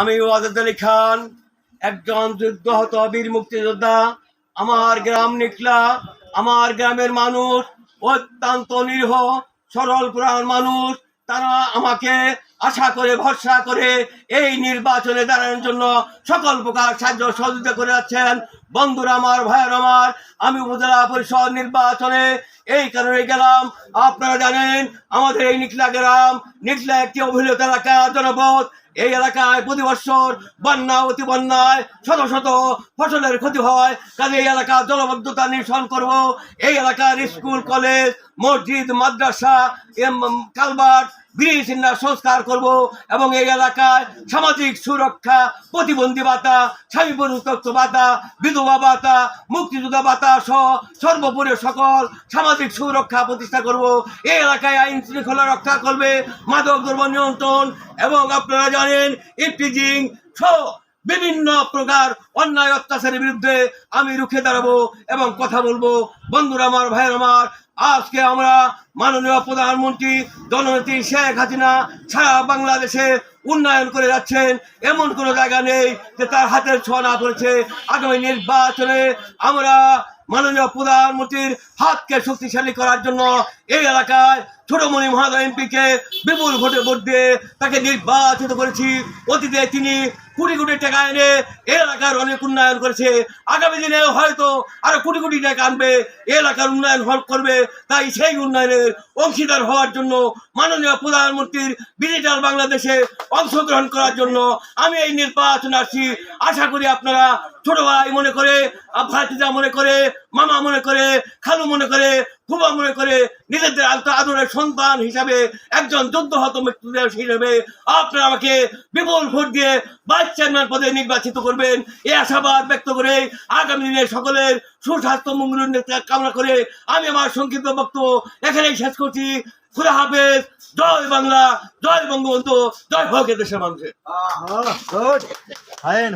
আমি ওয়াজেদ আলী খান, একজন যুদ্ধহত বীর মুক্তিযোদ্ধা, আমার গ্রাম নিকলা, আমার গ্রামের মানুষ, অত্যন্ত নিরীহ, সরল প্রাণ মানুষ, তারা আমাকে আশা করে, ভরসা করে এই নির্বাচনে দাঁড়ানোর জন্য সকল প্রকার সাহায্য সহযোগিতা করে যাচ্ছেন। বন্ধুরা আমার ভাইয়ের আমার আমি উপজেলা পরিষদ নির্বাচনে এই কারণে গেলাম। আপনারা জানেন আমাদের এই নিকলা গ্রাম নিকলা একটি অভিলেখ এলাকা জনপদ। এই এলাকায় প্রতি বছর বন্যা অতি বন্যায় শত শত ফসলের ক্ষতি হয়। কাজে এই এলাকা জলবদ্ধতা নিরসন করব। এই এলাকার স্কুল কলেজ মসজিদ মাদ্রাসা এম, কালভার্ট সংস্কার করব এবং এই এলাকায় সামাজিক সুরক্ষা, প্রতিবন্ধী ভাতা স্বামী পরিত্যক্ত ভাতা, বিধবা ভাতা, মুক্তিযোদ্ধা ভাতা সহ সর্বোপরি সকল সামাজিক সুরক্ষা প্রতিষ্ঠা করব। এই এলাকায় আইন শৃঙ্খলা রক্ষা করবে, মাদক দ্রব্য নিয়ন্ত্রণ এবং আপনারা জানেন, ইফটিজিং সহ বিভিন্ন প্রকার অন্যায় অত্যাচারের বিরুদ্ধে আমি রুখে দাঁড়াবো এবং কথা বলব। বন্ধুরা আমার, ভাইয়ের আমার, আজকে আমরা মাননীয় প্রধানমন্ত্রী জননেত্রী শেখ হাসিনা সারা বাংলাদেশে উন্নয়ন করে যাচ্ছেন। এমন কোনো জায়গা নেই যে তার হাতের ছোঁয়া না করেছে আগামী নির্বাচনে আমরা মাননীয় প্রধানমন্ত্রীর হাতকে শক্তিশালী করার জন্য এই এলাকায় ছোটমণি মহাদয় এমপিকে বিপুল ভোটে ভোট দিয়ে তাকে নির্বাচিত করেছি। অতীতে তিনি কোটি কোটি টাকা এনে এলাকার অনেক উন্নয়ন করেছে। আগামী দিনে হয়তো আরও কোটি কোটি টাকা আনবে, এলাকার উন্নয়ন করবে। তাই সেই উন্নয়নের অংশীদার হওয়ার জন্য মাননীয় প্রধানমন্ত্রীর ডিজিটাল বাংলাদেশে অংশগ্রহণ করার জন্য আমি এই নির্বাচন আসছি। আশা করি আপনারা ছোট ভাই মনে করে ভাতিজা মনে করে মামা মনে করে, খালু মনে করে ফুবা মনে করে, নিজেদের আলতো আদরের সন্তান হিসাবে, একজন যুদ্ধ হত মৃত্যুদের হিসেবে, আপনারা আমাকে বিপুল ভোট দিয়ে ভাইস চেয়ারম্যান পদে নির্বাচিত করবেন। এ আশাবাদ ব্যক্ত করে আগামী দিনে সকলের সুস্বাস্থ্য, মঙ্গলের কামনা করে আমি আমার সংক্ষিপ্ত বক্তব্য এখানেই শেষ করছি। খুদা হাফেজ, জয় বাংলা, জয় বঙ্গবন্ধু, জয় হোক দেশের মানুষের। ফাইন